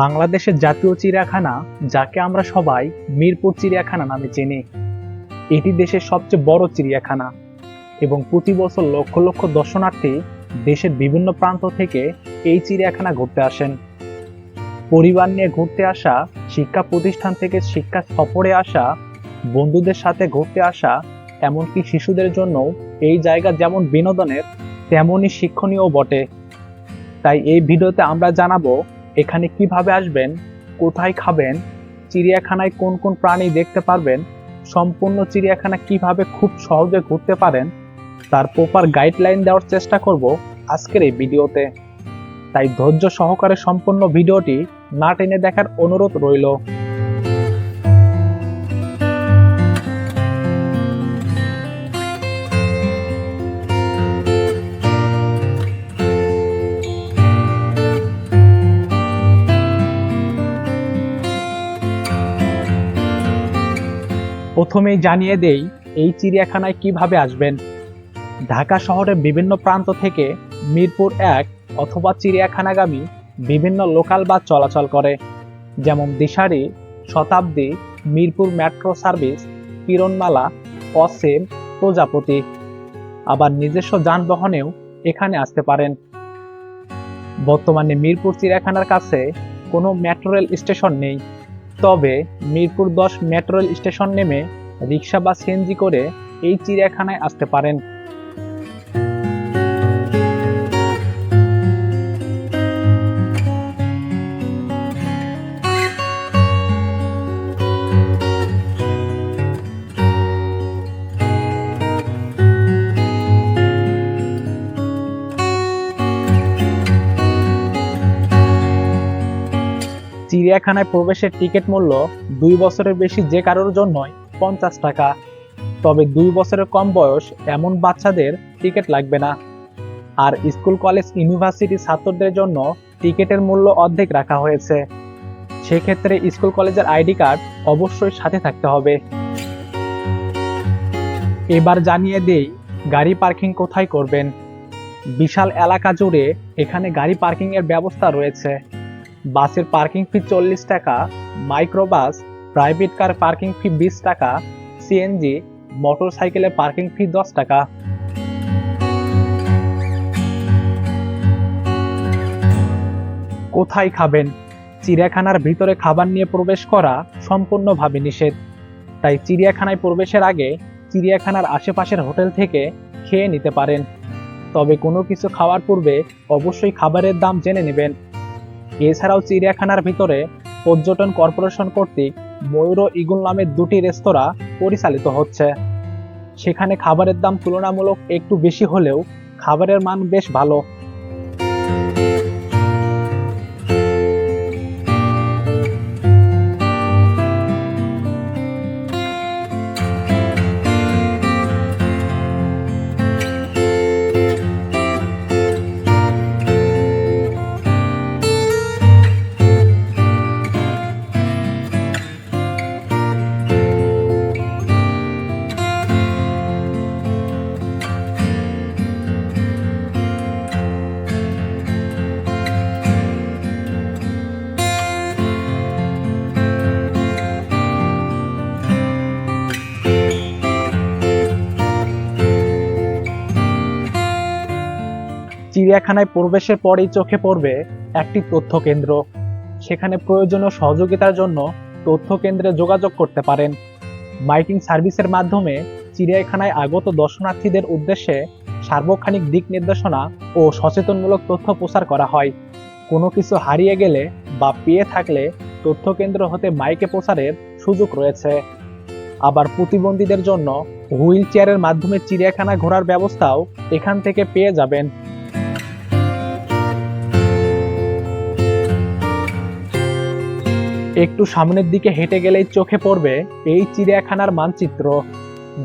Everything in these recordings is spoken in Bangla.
বাংলাদেশের জাতীয় চিড়িয়াখানা, যাকে আমরা সবাই মিরপুর চিড়িয়াখানা নামে চিনি। এটি দেশের সবচেয়ে বড় চিড়িয়াখানা এবং প্রতি বছর লক্ষ লক্ষ দর্শনার্থী দেশের বিভিন্ন প্রান্ত থেকে এই চিড়িয়াখানা ঘুরতে আসেন। পরিবার নিয়ে ঘুরতে আসা, শিক্ষা প্রতিষ্ঠান থেকে শিক্ষা সফরে আসা, বন্ধুদের সাথে ঘুরতে আসা, এমনকি শিশুদের জন্য এই জায়গা যেমন বিনোদনের, তেমনই শিক্ষণীয় বটে। তাই এই ভিডিওতে আমরা জানাব এখানে কীভাবে আসবেন, কোথায় খাবেন, চিড়িয়াখানায় কোন কোন প্রাণী দেখতে পারবেন, সম্পূর্ণ চিড়িয়াখানা কীভাবে খুব সহজে ঘুরতে পারেন, তার প্রপার গাইডলাইন দেওয়ার চেষ্টা করব আজকের এই ভিডিওতে। তাই ধৈর্য সহকারে সম্পূর্ণ ভিডিওটি না টেনে দেখার অনুরোধ রইল। প্রথমেই জানিয়ে দেই, এই চিড়িয়াখানায় কীভাবে আসবেন? ঢাকা শহরের বিভিন্ন প্রান্ত থেকে মিরপুর এক অথবা চিড়িয়াখানাগামী বিভিন্ন লোকাল বাস চলাচল করে, যেমন দিশারি, শতাব্দী, মিরপুর মেট্রো সার্ভিস, কিরণমালা অসীম প্রজাপতি। আবার নিজস্ব যানবাহনেও এখানে আসতে পারেন। বর্তমানে মিরপুর চিড়িয়াখানার কাছে কোনো মেট্রো রেল স্টেশন নেই। তবে মিরপুর দশ মেট্রো রেল স্টেশন নেমে রিক্সা বা সিএনজি করে এই চিড়িয়াখানায় আসতে পারেন। চিড়িয়াখানায় প্রবেশের টিকিট মূল্য দুই বছরের বেশি যে কারোর জন্যই পঞ্চাশ টাকা। তবে দুই বছরের কম বয়স এমন বাচ্চাদের টিকিট লাগবে না। আর স্কুল, কলেজ, ইউনিভার্সিটি ছাত্রদের জন্য টিকিটের মূল্য অর্ধেক রাখা হয়েছে। সেক্ষেত্রে স্কুল, কলেজের আইডি কার্ড অবশ্যই সাথে থাকতে হবে। এবার জানিয়ে দেই, গাড়ি পার্কিং কোথায় করবেন? বিশাল এলাকা জুড়ে এখানে গাড়ি পার্কিংয়ের ব্যবস্থা রয়েছে। বাসের পার্কিং ফি চল্লিশ টাকা, microbus, private car parking fee বিশ টাকা, সিএনজি মোটর সাইকেলের পার্কিং ফি দশ টাকা। কোথায় খাবেন? চিড়িয়াখানার ভিতরে খাবার নিয়ে প্রবেশ করা সম্পূর্ণভাবে নিষেধ। তাই চিড়িয়াখানায় প্রবেশের আগে চিড়িয়াখানার আশেপাশের হোটেল থেকে খেয়ে নিতে পারেন। তবে কোনো কিছু খাওয়ার পূর্বে অবশ্যই খাবারের দাম জেনে নেবেন। এছাড়াও চিড়িয়াখানার ভিতরে পর্যটন কর্পোরেশন কর্তৃক ময়ূর ইগুল নামের দুটি রেস্তোরাঁ পরিচালিত হচ্ছে। সেখানে খাবারের দাম তুলনামূলক একটু বেশি হলেও খাবারের মান বেশ ভালো। চিড়িয়াখানায় প্রবেশের পরেই চোখে পড়বে একটি তথ্য কেন্দ্র সেখানে প্রয়োজনীয় সহযোগিতার জন্য তথ্য কেন্দ্রে যোগাযোগ করতে পারেন। মাইকিং সার্ভিসের মাধ্যমে চিড়িয়াখানায় আগত দর্শনার্থীদের উদ্দেশ্যে সার্বক্ষণিক দিক নির্দেশনা ও সচেতনমূলক তথ্য প্রচার করা হয়। কোনো কিছু হারিয়ে গেলে বা পেয়ে থাকলে তথ্য কেন্দ্র হতে মাইকে প্রচারের সুযোগ রয়েছে। আবার প্রতিবন্ধীদের জন্য হুইল চেয়ারের মাধ্যমে চিড়িয়াখানা ঘোরার ব্যবস্থাও এখান থেকে পেয়ে যাবেন। একটু সামনের দিকে হেঁটে গেলেই চোখে পড়বে এই চিড়িয়াখানার মানচিত্র।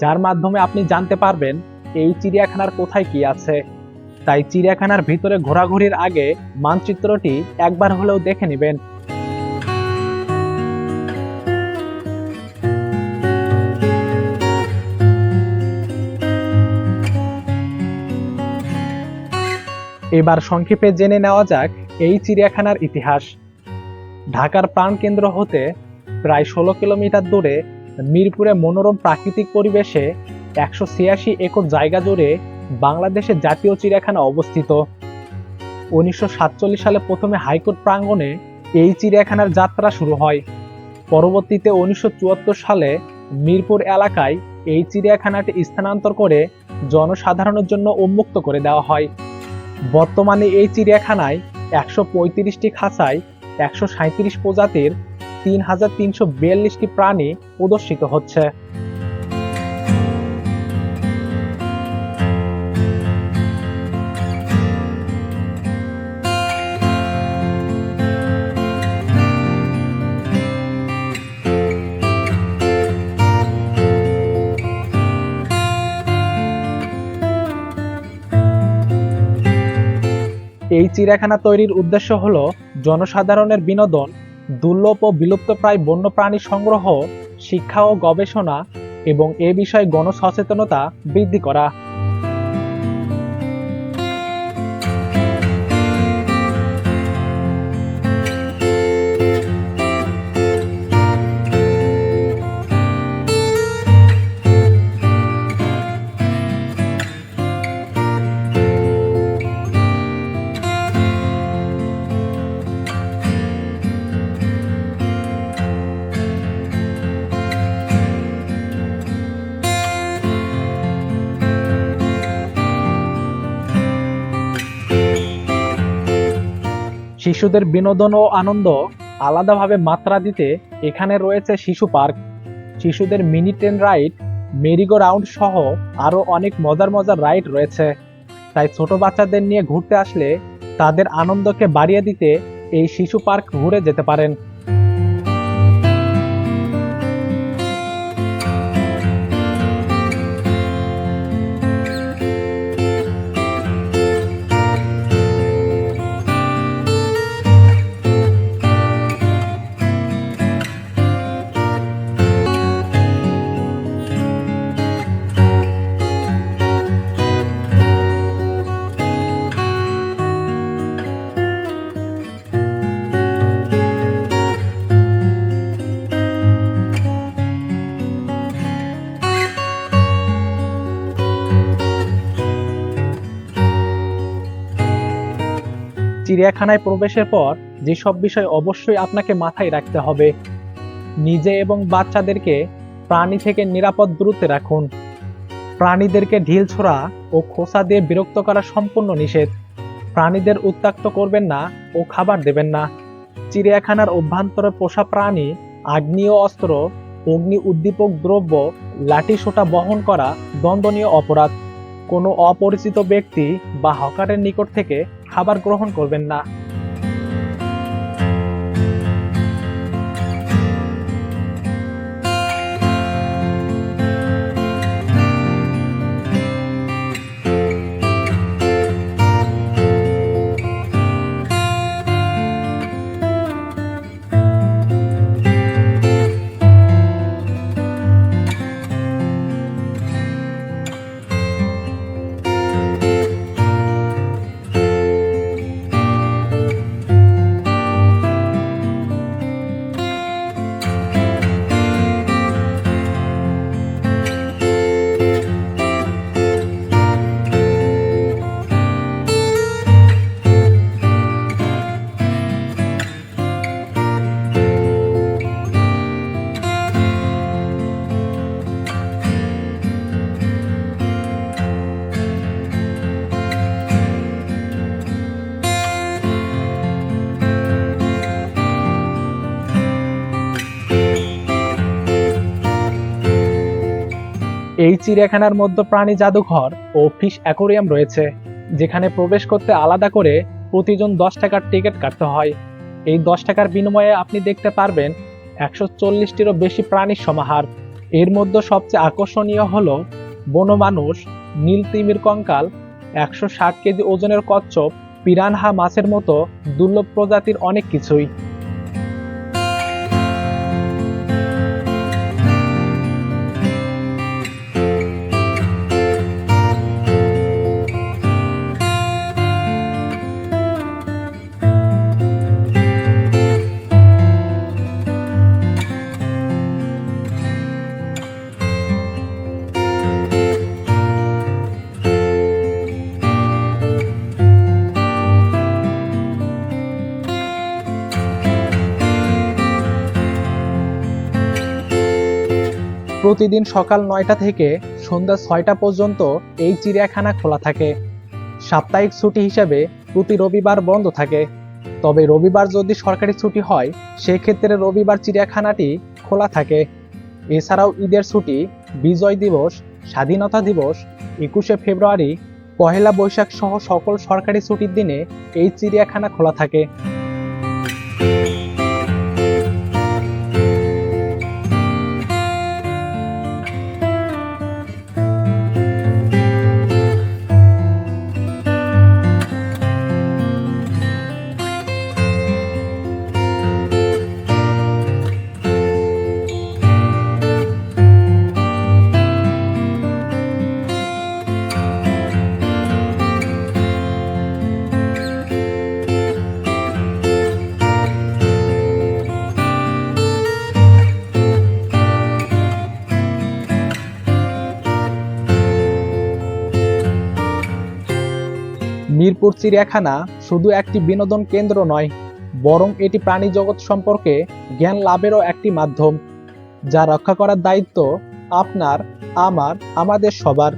যার মাধ্যমে আপনি জানতে পারবেন এই চিড়িয়াখানার কোথায় কি আছে। তাই চিড়িয়াখানার ভিতরে ঘোরাঘুরির আগে মানচিত্রটি একবার হলেও দেখে নেবেন। এবার সংক্ষেপে জেনে নেওয়া যাক এই চিড়িয়াখানার ইতিহাস। ঢাকার প্রাণকেন্দ্র হতে প্রায় ষোলো কিলোমিটার দূরে মিরপুরে মনোরম প্রাকৃতিক পরিবেশে একশো ছিয়াশি একর জায়গা জুড়ে বাংলাদেশের জাতীয় চিড়িয়াখানা অবস্থিত। উনিশশো সাতচল্লিশ সালে প্রথমে হাইকোর্ট প্রাঙ্গণে এই চিড়িয়াখানার যাত্রা শুরু হয়। পরবর্তীতে উনিশশো চুয়াত্তর সালে মিরপুর এলাকায় এই চিড়িয়াখানাটি স্থানান্তর করে জনসাধারণের জন্য উন্মুক্ত করে দেওয়া হয়। বর্তমানে এই চিড়িয়াখানায় একশো পঁয়ত্রিশটি খাঁচায় একশো প্রজাতির তিন হাজার তিনশো বিয়াল্লিশটি প্রাণী প্রদর্শিত হচ্ছে। এই চিড়িয়াখানা তৈরির উদ্দেশ্য হল জনসাধারণের বিনোদন, দুর্লভ ও বিলুপ্তপ্রায় বন্যপ্রাণী সংগ্রহ, শিক্ষা ও গবেষণা এবং এ বিষয়ে গণসচেতনতা বৃদ্ধি করা। শিশুদের বিনোদন ও আনন্দ আলাদাভাবে মাত্রা দিতে এখানে রয়েছে শিশু পার্ক। শিশুদের mini train ride merry go round সহ আরও অনেক মজার মজার রাইড রয়েছে। তাই ছোট বাচ্চাদের নিয়ে ঘুরতে আসলে তাদের আনন্দকে বাড়িয়ে দিতে এই শিশু পার্ক ঘুরে যেতে পারেন। চিড়িয়াখানায় প্রবেশের পর যেসব বিষয় অবশ্যই আপনাকে মাথায় রাখতে হবে, নিজে এবং বাচ্চাদেরকে প্রাণী থেকে নিরাপদ দূরত্বে রাখুন। প্রাণীদেরকে ঢিল ছোড়া ও খোসা দিয়ে বিরক্ত করা সম্পূর্ণ নিষেধ। প্রাণীদের উত্তাক্ত করবেন না ও খাবার দেবেন না। চিড়িয়াখানার অভ্যন্তরে পোষা প্রাণী আগ্নেয় অস্ত্র, অগ্নি উদ্দীপক দ্রব্য, লাঠি সোটা বহন করা দণ্ডনীয় অপরাধ। কোনো অপরিচিত ব্যক্তি বা হকারের নিকট থেকে খাবার গ্রহণ করবেন না। এই চিড়িয়াখানার মধ্যে প্রাণী জাদুঘর ও ফিশ অ্যাকোরিয়াম রয়েছে, যেখানে প্রবেশ করতে আলাদা করে প্রতিজন দশ টাকার টিকিট কাটতে হয়। এই দশ টাকার বিনিময়ে আপনি দেখতে পারবেন একশো চল্লিশটিরও বেশি প্রাণীর সমাহার। এর মধ্যে সবচেয়ে আকর্ষণীয় হলো বনমানুষ, নীল তিমির কঙ্কাল, একশো ষাট কেজি ওজনের কচ্ছপ, পিরানহা মাছের মতো দুর্লভ প্রজাতির অনেক কিছুই। প্রতিদিন সকাল নয়টা থেকে সন্ধ্যা ছয়টা পর্যন্ত এই চিড়িয়াখানা খোলা থাকে। সাপ্তাহিক ছুটি হিসেবে প্রতি রবিবার বন্ধ থাকে। তবে রবিবার যদি সরকারি ছুটি হয়, সেক্ষেত্রে রবিবার চিড়িয়াখানাটি খোলা থাকে। এছাড়াও ঈদের ছুটি, বিজয় দিবস, স্বাধীনতা দিবস, একুশে ফেব্রুয়ারি, পহেলা বৈশাখ সহ সকল সরকারি ছুটির দিনে এই চিড়িয়াখানা খোলা থাকে। মিরপুর চিড়িয়াখানা শুধু একটি বিনোদন কেন্দ্র নয়, বরং এটি প্রাণী জগৎ সম্পর্কে জ্ঞান লাভেরও একটি মাধ্যম, যা রক্ষা করার দায়িত্ব আপনার, আমার, আমাদের সবার।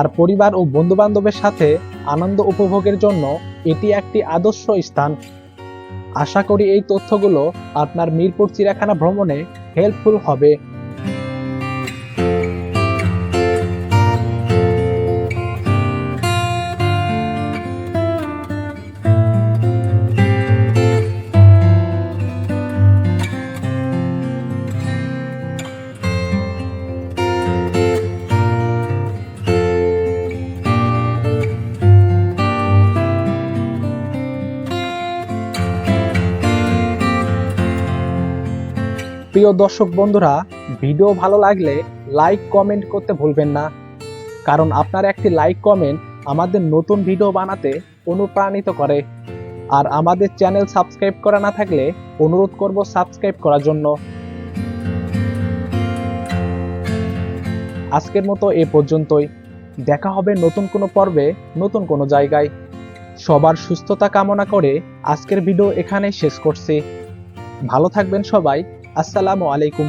আর পরিবার ও বন্ধু বান্ধবের সাথে আনন্দ উপভোগের জন্য এটি একটি আদর্শ স্থান। আশা করি এই তথ্যগুলো আপনার মিরপুর চিড়িয়াখানা ভ্রমণে হেল্পফুল হবে। প্রিয় দর্শক বন্ধুরা, ভিডিও ভালো লাগলে লাইক কমেন্ট করতে ভুলবেন না। কারণ আপনার একটি লাইক কমেন্ট আমাদের নতুন ভিডিও বানাতে অনুপ্রাণিত করে। আর আমাদের চ্যানেল সাবস্ক্রাইব করা না থাকলে অনুরোধ করব সাবস্ক্রাইব করার জন্য। আজকের মতো এ পর্যন্তই। দেখা হবে নতুন কোনো পর্বে, নতুন কোনো জায়গায়। সবার সুস্থতা কামনা করে আজকের ভিডিও এখানেই শেষ করছি। ভালো থাকবেন সবাই। আসসালামু আলাইকুম।